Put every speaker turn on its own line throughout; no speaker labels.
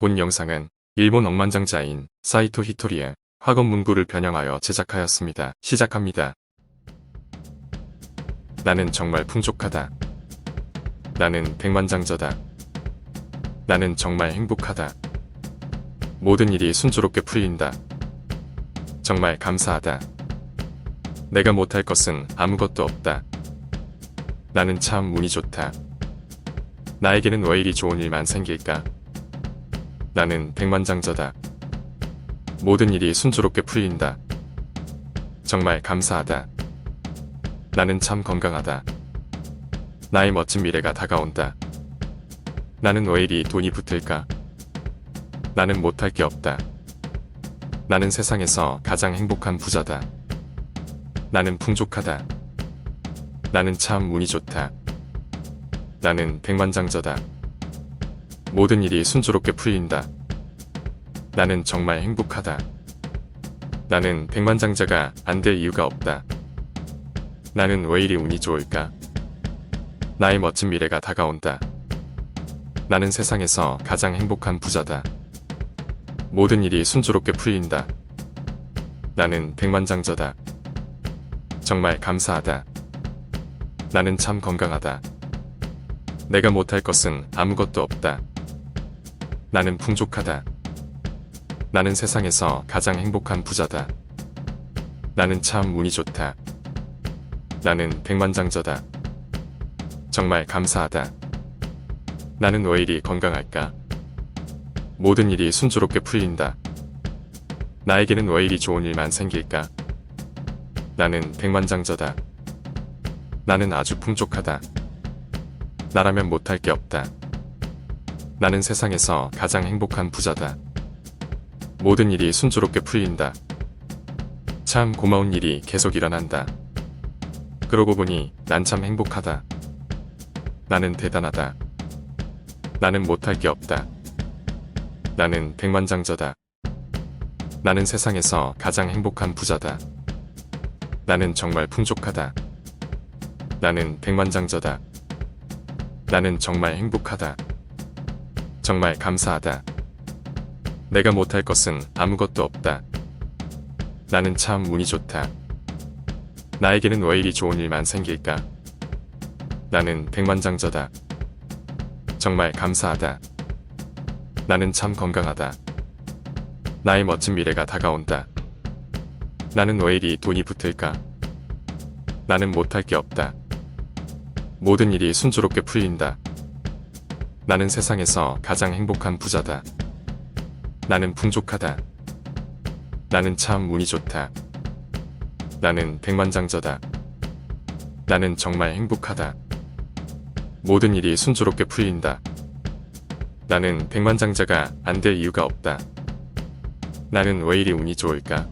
본 영상은 일본 억만장자인 사이토 히토리의 학원 문구를 변형하여 제작하였습니다. 시작합니다. 나는 정말 풍족하다. 나는 백만장자다. 나는 정말 행복하다. 모든 일이 순조롭게 풀린다. 정말 감사하다. 내가 못할 것은 아무것도 없다. 나는 참 운이 좋다. 나에게는 왜 이리 좋은 일만 생길까? 나는 백만장자다. 모든 일이 순조롭게 풀린다. 정말 감사하다. 나는 참 건강하다. 나의 멋진 미래가 다가온다. 나는 왜 이리 돈이 붙을까? 나는 못할 게 없다. 나는 세상에서 가장 행복한 부자다. 나는 풍족하다. 나는 참 운이 좋다. 나는 백만장자다. 모든 일이 순조롭게 풀린다. 나는 정말 행복하다. 나는 백만장자가 안 될 이유가 없다. 나는 왜 이리 운이 좋을까? 나의 멋진 미래가 다가온다. 나는 세상에서 가장 행복한 부자다. 모든 일이 순조롭게 풀린다. 나는 백만장자다. 정말 감사하다. 나는 참 건강하다. 내가 못할 것은 아무것도 없다. 나는 풍족하다. 나는 세상에서 가장 행복한 부자다. 나는 참 운이 좋다. 나는 백만장자다. 정말 감사하다. 나는 왜 이리 건강할까? 모든 일이 순조롭게 풀린다. 나에게는 왜 이리 좋은 일만 생길까? 나는 백만장자다. 나는 아주 풍족하다. 나라면 못할 게 없다. 나는 세상에서 가장 행복한 부자다. 모든 일이 순조롭게 풀린다. 참 고마운 일이 계속 일어난다. 그러고 보니 난 참 행복하다. 나는 대단하다. 나는 못할 게 없다. 나는 백만장자다. 나는 세상에서 가장 행복한 부자다. 나는 정말 풍족하다. 나는 백만장자다. 나는 정말 행복하다. 정말 감사하다. 내가 못할 것은 아무것도 없다. 나는 참 운이 좋다. 나에게는 왜 이리 좋은 일만 생길까? 나는 백만장자다. 정말 감사하다. 나는 참 건강하다. 나의 멋진 미래가 다가온다. 나는 왜 이리 돈이 붙을까? 나는 못할 게 없다. 모든 일이 순조롭게 풀린다. 나는 세상에서 가장 행복한 부자다. 나는 풍족하다. 나는 참 운이 좋다. 나는 백만장자다. 나는 정말 행복하다. 모든 일이 순조롭게 풀린다. 나는 백만장자가 안 될 이유가 없다. 나는 왜 이리 운이 좋을까?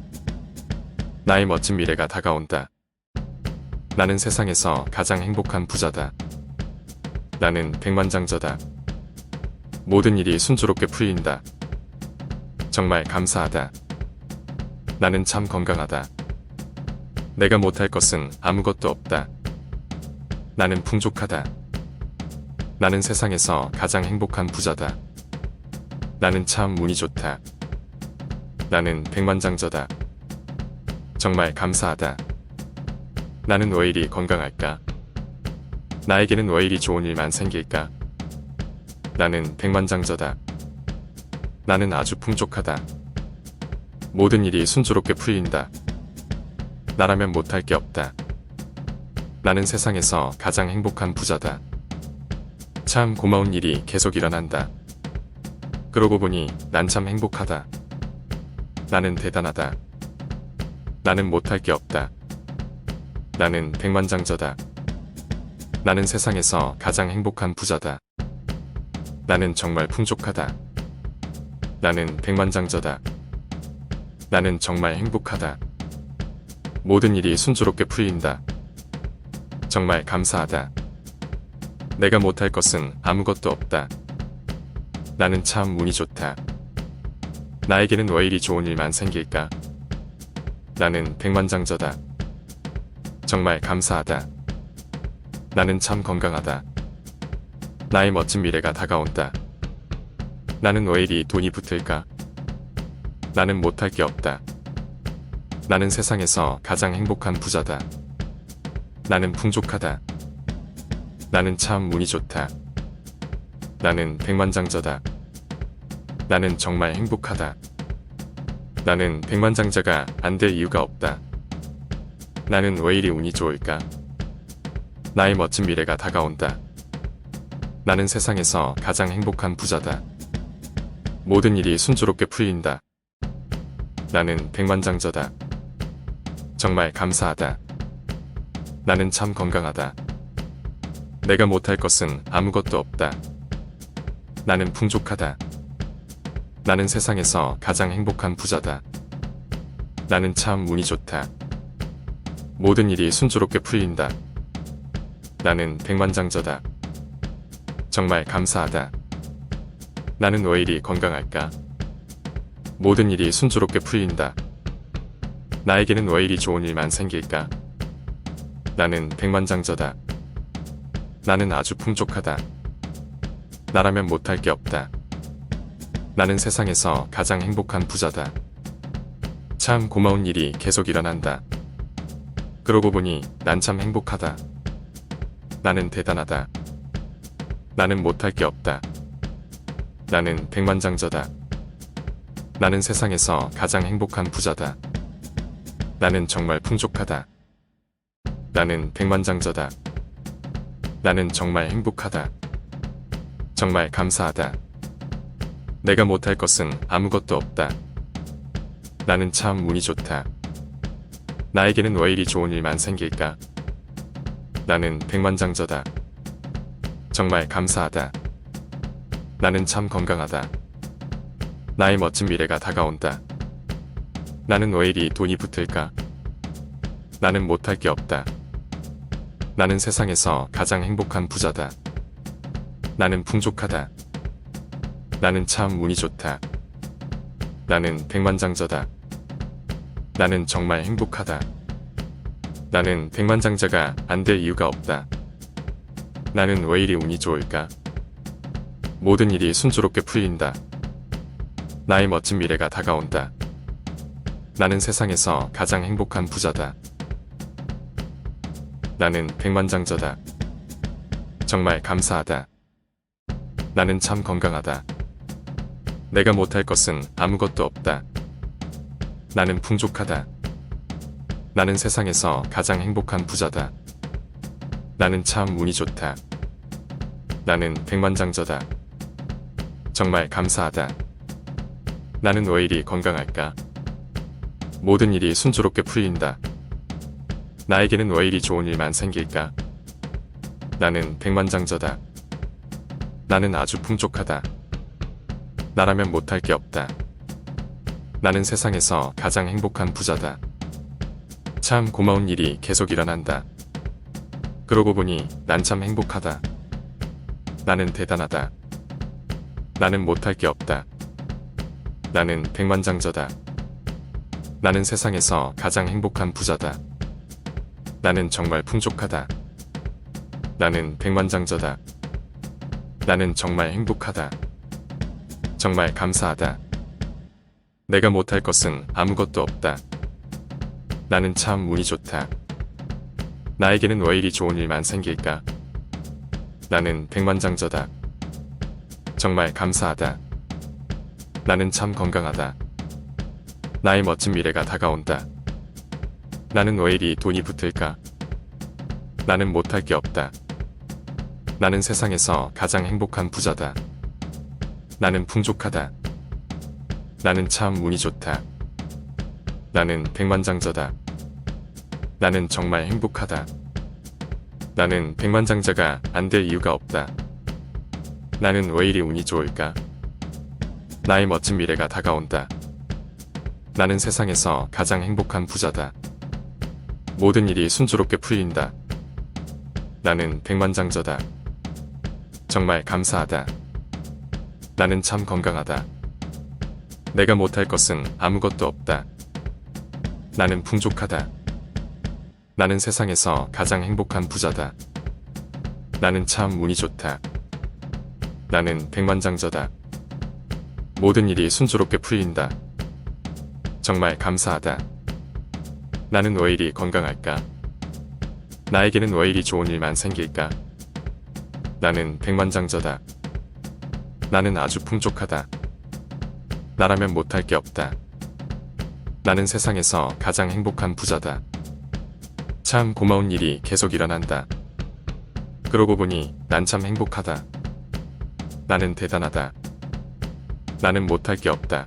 나의 멋진 미래가 다가온다. 나는 세상에서 가장 행복한 부자다. 나는 백만장자다. 모든 일이 순조롭게 풀린다. 정말 감사하다. 나는 참 건강하다. 내가 못할 것은 아무것도 없다. 나는 풍족하다. 나는 세상에서 가장 행복한 부자다. 나는 참 운이 좋다. 나는 백만장자다. 정말 감사하다. 나는 왜 이리 건강할까? 나에게는 왜 이리 좋은 일만 생길까? 나는 백만장자다. 나는 아주 풍족하다. 모든 일이 순조롭게 풀린다. 나라면 못할 게 없다. 나는 세상에서 가장 행복한 부자다. 참 고마운 일이 계속 일어난다. 그러고 보니 난 참 행복하다. 나는 대단하다. 나는 못할 게 없다. 나는 백만장자다. 나는 세상에서 가장 행복한 부자다. 나는 정말 풍족하다. 나는 백만장자다. 나는 정말 행복하다. 모든 일이 순조롭게 풀린다. 정말 감사하다. 내가 못할 것은 아무것도 없다. 나는 참 운이 좋다. 나에게는 왜 이리 좋은 일만 생길까? 나는 백만장자다. 정말 감사하다. 나는 참 건강하다. 나의 멋진 미래가 다가온다. 나는 왜 이리 돈이 붙을까? 나는 못할 게 없다. 나는 세상에서 가장 행복한 부자다. 나는 풍족하다. 나는 참 운이 좋다. 나는 백만장자다. 나는 정말 행복하다. 나는 백만장자가 안 될 이유가 없다. 나는 왜 이리 운이 좋을까? 나의 멋진 미래가 다가온다. 나는 세상에서 가장 행복한 부자다. 모든 일이 순조롭게 풀린다. 나는 백만장자다. 정말 감사하다. 나는 참 건강하다. 내가 못할 것은 아무것도 없다. 나는 풍족하다. 나는 세상에서 가장 행복한 부자다. 나는 참 운이 좋다. 모든 일이 순조롭게 풀린다. 나는 백만장자다. 정말 감사하다. 나는 왜 이리 건강할까? 모든 일이 순조롭게 풀린다. 나에게는 왜 이리 좋은 일만 생길까? 나는 백만장자다. 나는 아주 풍족하다. 나라면 못할 게 없다. 나는 세상에서 가장 행복한 부자다. 참 고마운 일이 계속 일어난다. 그러고 보니 난 참 행복하다. 나는 대단하다. 나는 못할 게 없다. 나는 백만장자다. 나는 세상에서 가장 행복한 부자다. 나는 정말 풍족하다. 나는 백만장자다. 나는 정말 행복하다. 정말 감사하다. 내가 못할 것은 아무것도 없다. 나는 참 운이 좋다. 나에게는 왜 이리 좋은 일만 생길까? 나는 백만장자다. 정말 감사하다. 나는 참 건강하다. 나의 멋진 미래가 다가온다. 나는 왜 이리 돈이 붙을까? 나는 못할 게 없다. 나는 세상에서 가장 행복한 부자다. 나는 풍족하다. 나는 참 운이 좋다. 나는 백만장자다. 나는 정말 행복하다. 나는 백만장자가 안 될 이유가 없다. 나는 왜 이리 운이 좋을까? 모든 일이 순조롭게 풀린다. 나의 멋진 미래가 다가온다. 나는 세상에서 가장 행복한 부자다. 나는 백만장자다. 정말 감사하다. 나는 참 건강하다. 내가 못할 것은 아무것도 없다. 나는 풍족하다. 나는 세상에서 가장 행복한 부자다. 나는 참 운이 좋다. 나는 백만장자다. 정말 감사하다. 나는 왜 이리 건강할까? 모든 일이 순조롭게 풀린다. 나에게는 왜 이리 좋은 일만 생길까? 나는 백만장자다. 나는 아주 풍족하다. 나라면 못할 게 없다. 나는 세상에서 가장 행복한 부자다. 참 고마운 일이 계속 일어난다. 그러고 보니 난 참 행복하다. 나는 대단하다. 나는 못할 게 없다. 나는 백만장자다. 나는 세상에서 가장 행복한 부자다. 나는 정말 풍족하다. 나는 백만장자다. 나는 정말 행복하다. 정말 감사하다. 내가 못할 것은 아무것도 없다. 나는 참 운이 좋다. 나에게는 왜 이리 좋은 일만 생길까? 나는 백만장자다. 정말 감사하다. 나는 참 건강하다. 나의 멋진 미래가 다가온다. 나는 왜 이리 돈이 붙을까? 나는 못할 게 없다. 나는 세상에서 가장 행복한 부자다. 나는 풍족하다. 나는 참 운이 좋다. 나는 백만장자다. 나는 정말 행복하다. 나는 백만장자가 안 될 이유가 없다. 나는 왜 이리 운이 좋을까? 나의 멋진 미래가 다가온다. 나는 세상에서 가장 행복한 부자다. 모든 일이 순조롭게 풀린다. 나는 백만장자다. 정말 감사하다. 나는 참 건강하다. 내가 못할 것은 아무것도 없다. 나는 풍족하다. 나는 세상에서 가장 행복한 부자다. 나는 참 운이 좋다. 나는 백만장자다. 모든 일이 순조롭게 풀린다. 정말 감사하다. 나는 왜 이리 건강할까? 나에게는 왜 이리 좋은 일만 생길까? 나는 백만장자다. 나는 아주 풍족하다. 나라면 못할 게 없다. 나는 세상에서 가장 행복한 부자다. 참 고마운 일이 계속 일어난다. 그러고 보니 난 참 행복하다. 나는 대단하다. 나는 못할 게 없다.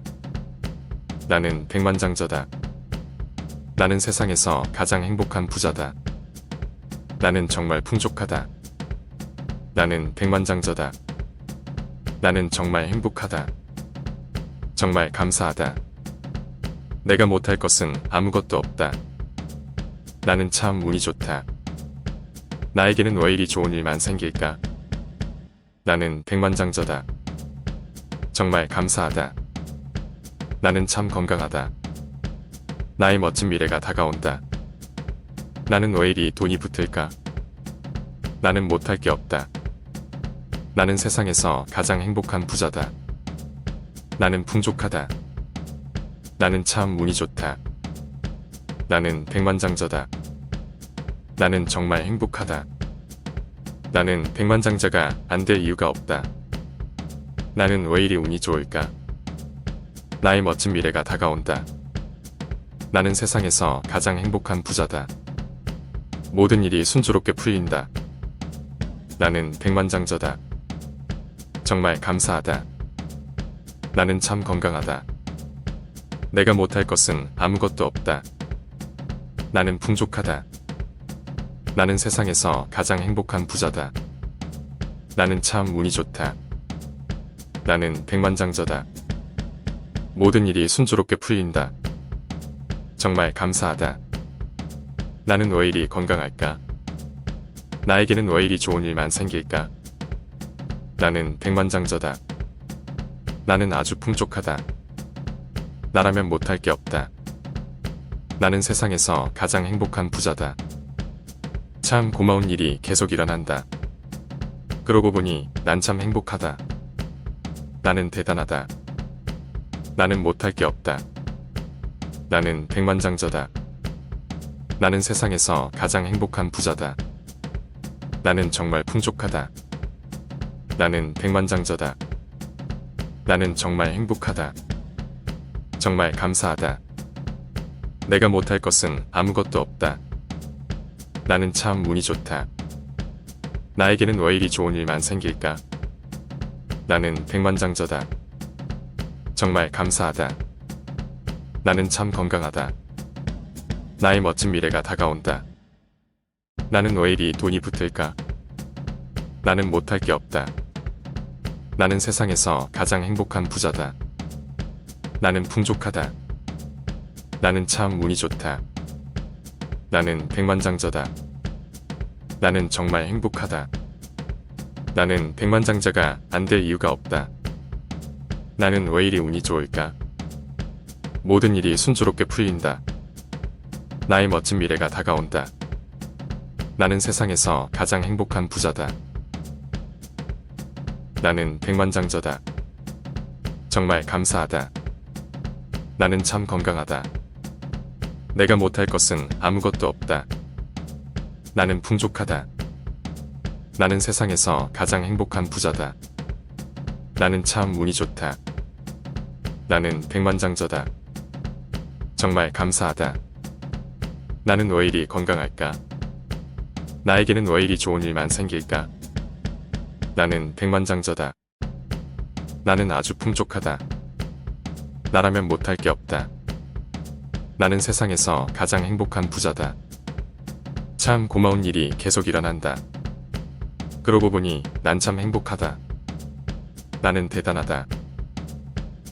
나는 백만장자다. 나는 세상에서 가장 행복한 부자다. 나는 정말 풍족하다. 나는 백만장자다. 나는 정말 행복하다. 정말 감사하다. 내가 못할 것은 아무것도 없다. 나는 참 운이 좋다. 나에게는 왜 이리 좋은 일만 생길까? 나는 백만장자다. 정말 감사하다. 나는 참 건강하다. 나의 멋진 미래가 다가온다. 나는 왜 이리 돈이 붙을까? 나는 못할 게 없다. 나는 세상에서 가장 행복한 부자다. 나는 풍족하다. 나는 참 운이 좋다. 나는 백만장자다. 나는 정말 행복하다. 나는 백만장자가 안 될 이유가 없다. 나는 왜 이리 운이 좋을까? 나의 멋진 미래가 다가온다. 나는 세상에서 가장 행복한 부자다. 모든 일이 순조롭게 풀린다. 나는 백만장자다. 정말 감사하다. 나는 참 건강하다. 내가 못할 것은 아무것도 없다. 나는 풍족하다. 나는 세상에서 가장 행복한 부자다. 나는 참 운이 좋다. 나는 백만장자다. 모든 일이 순조롭게 풀린다. 정말 감사하다. 나는 왜 이리 건강할까? 나에게는 왜 이리 좋은 일만 생길까? 나는 백만장자다. 나는 아주 풍족하다. 나라면 못할 게 없다. 나는 세상에서 가장 행복한 부자다. 참 고마운 일이 계속 일어난다. 그러고 보니 난 참 행복하다. 나는 대단하다. 나는 못할 게 없다. 나는 백만장자다. 나는 세상에서 가장 행복한 부자다. 나는 정말 풍족하다. 나는 백만장자다. 나는 정말 행복하다. 정말 감사하다. 내가 못할 것은 아무것도 없다. 나는 참 운이 좋다. 나에게는 왜 이리 좋은 일만 생길까? 나는 백만장자다. 정말 감사하다. 나는 참 건강하다. 나의 멋진 미래가 다가온다. 나는 왜 이리 돈이 붙을까? 나는 못할 게 없다. 나는 세상에서 가장 행복한 부자다. 나는 풍족하다. 나는 참 운이 좋다. 나는 백만장자다. 나는 정말 행복하다. 나는 백만장자가 안 될 이유가 없다. 나는 왜 이리 운이 좋을까? 모든 일이 순조롭게 풀린다. 나의 멋진 미래가 다가온다. 나는 세상에서 가장 행복한 부자다. 나는 백만장자다. 정말 감사하다. 나는 참 건강하다. 내가 못할 것은 아무것도 없다. 나는 풍족하다. 나는 세상에서 가장 행복한 부자다. 나는 참 운이 좋다. 나는 백만장자다. 정말 감사하다. 나는 왜 이리 건강할까? 나에게는 왜 이리 좋은 일만 생길까? 나는 백만장자다. 나는 아주 풍족하다. 나라면 못할 게 없다. 나는 세상에서 가장 행복한 부자다. 참 고마운 일이 계속 일어난다. 그러고 보니 난 참 행복하다. 나는 대단하다.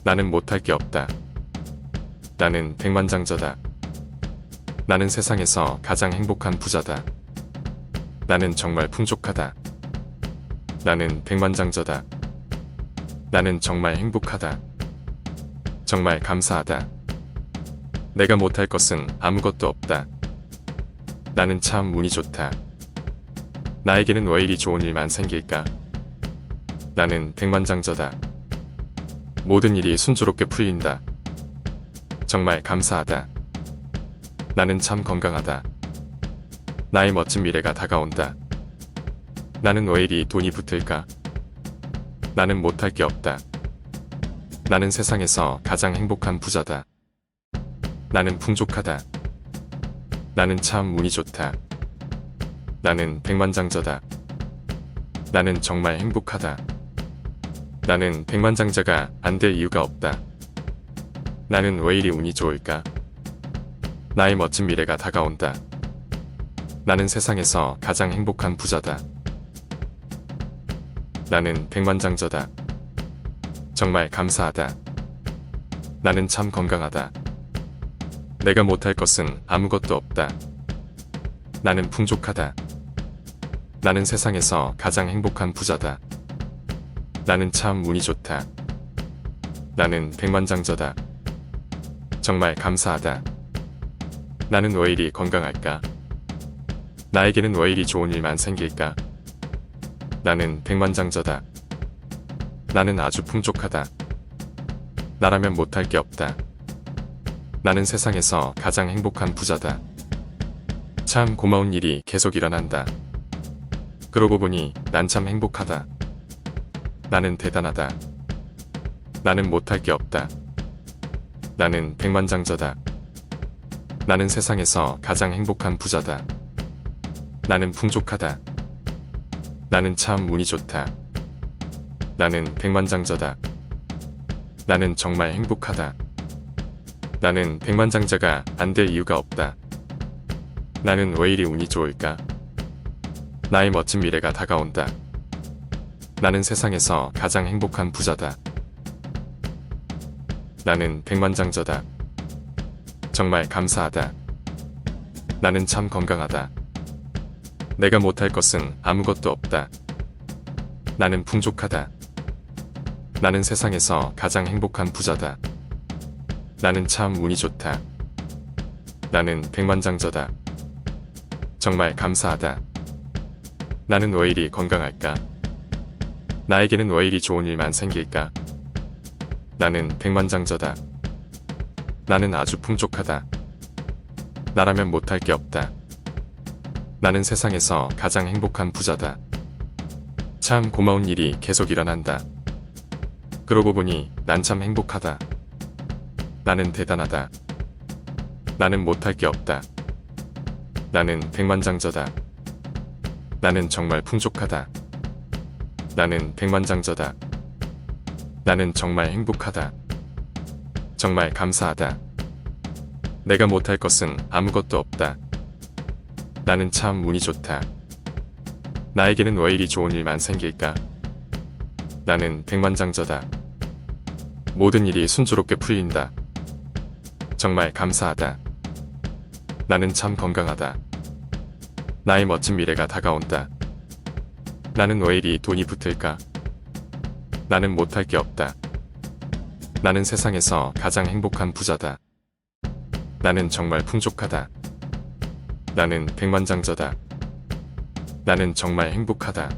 나는 못할 게 없다. 나는 백만장자다. 나는 세상에서 가장 행복한 부자다. 나는 정말 풍족하다. 나는 백만장자다. 나는 정말 행복하다. 정말 감사하다. 내가 못할 것은 아무것도 없다. 나는 참 운이 좋다. 나에게는 왜 이리 좋은 일만 생길까? 나는 백만장자다. 모든 일이 순조롭게 풀린다. 정말 감사하다. 나는 참 건강하다. 나의 멋진 미래가 다가온다. 나는 왜 이리 돈이 붙을까? 나는 못할 게 없다. 나는 세상에서 가장 행복한 부자다. 나는 풍족하다. 나는 참 운이 좋다. 나는 백만장자다. 나는 정말 행복하다. 나는 백만장자가 안 될 이유가 없다. 나는 왜 이리 운이 좋을까? 나의 멋진 미래가 다가온다. 나는 세상에서 가장 행복한 부자다. 나는 백만장자다. 정말 감사하다. 나는 참 건강하다. 내가 못할 것은 아무것도 없다. 나는 풍족하다. 나는 세상에서 가장 행복한 부자다. 나는 참 운이 좋다. 나는 백만장자다. 정말 감사하다. 나는 왜 이리 건강할까? 나에게는 왜 이리 좋은 일만 생길까? 나는 백만장자다. 나는 아주 풍족하다. 나라면 못할 게 없다. 나는 세상에서 가장 행복한 부자다. 참 고마운 일이 계속 일어난다. 그러고 보니 난 참 행복하다. 나는 대단하다. 나는 못할 게 없다. 나는 백만장자다. 나는 세상에서 가장 행복한 부자다. 나는 풍족하다. 나는 참 운이 좋다. 나는 백만장자다. 나는 정말 행복하다. 나는 백만장자가 안 될 이유가 없다. 나는 왜 이리 운이 좋을까? 나의 멋진 미래가 다가온다. 나는 세상에서 가장 행복한 부자다. 나는 백만장자다. 정말 감사하다. 나는 참 건강하다. 내가 못할 것은 아무것도 없다. 나는 풍족하다. 나는 세상에서 가장 행복한 부자다. 나는 참 운이 좋다. 나는 백만장자다. 정말 감사하다. 나는 왜 이리 건강할까? 나에게는 왜 이리 좋은 일만 생길까? 나는 백만장자다. 나는 아주 풍족하다. 나라면 못할 게 없다. 나는 세상에서 가장 행복한 부자다. 참 고마운 일이 계속 일어난다. 그러고 보니 난 참 행복하다. 나는 대단하다. 나는 못할 게 없다. 나는 백만장자다. 나는 정말 풍족하다. 나는 백만장자다. 나는 정말 행복하다. 정말 감사하다. 내가 못할 것은 아무것도 없다. 나는 참 운이 좋다. 나에게는 왜 이리 좋은 일만 생길까? 나는 백만장자다. 모든 일이 순조롭게 풀린다. 정말 감사하다. 나는 참 건강하다. 나의 멋진 미래가 다가온다. 나는 왜 이리 돈이 붙을까? 나는 못할 게 없다. 나는 세상에서 가장 행복한 부자다. 나는 정말 풍족하다. 나는 백만장자다. 나는 정말 행복하다.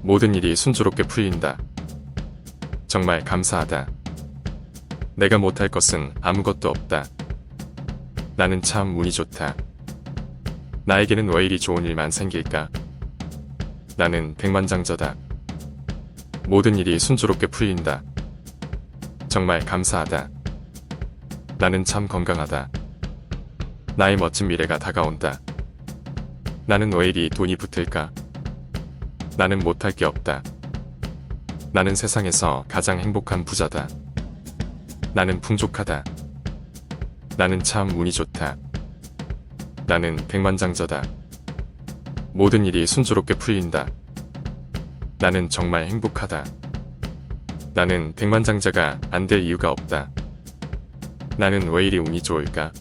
모든 일이 순조롭게 풀린다. 정말 감사하다. 내가 못할 것은 아무것도 없다. 나는 참 운이 좋다. 나에게는 왜 이리 좋은 일만 생길까? 나는 백만장자다. 모든 일이 순조롭게 풀린다. 정말 감사하다. 나는 참 건강하다. 나의 멋진 미래가 다가온다. 나는 왜 이리 돈이 붙을까? 나는 못할 게 없다. 나는 세상에서 가장 행복한 부자다. 나는 풍족하다. 나는 참 운이 좋다. 나는 백만장자다. 모든 일이 순조롭게 풀린다. 나는 정말 행복하다. 나는 백만장자가 안 될 이유가 없다. 나는 왜 이리 운이 좋을까?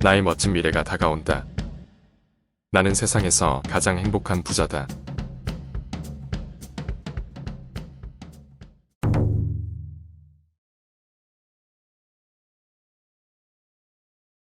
나의 멋진 미래가 다가온다. 나는 세상에서 가장 행복한 부자다.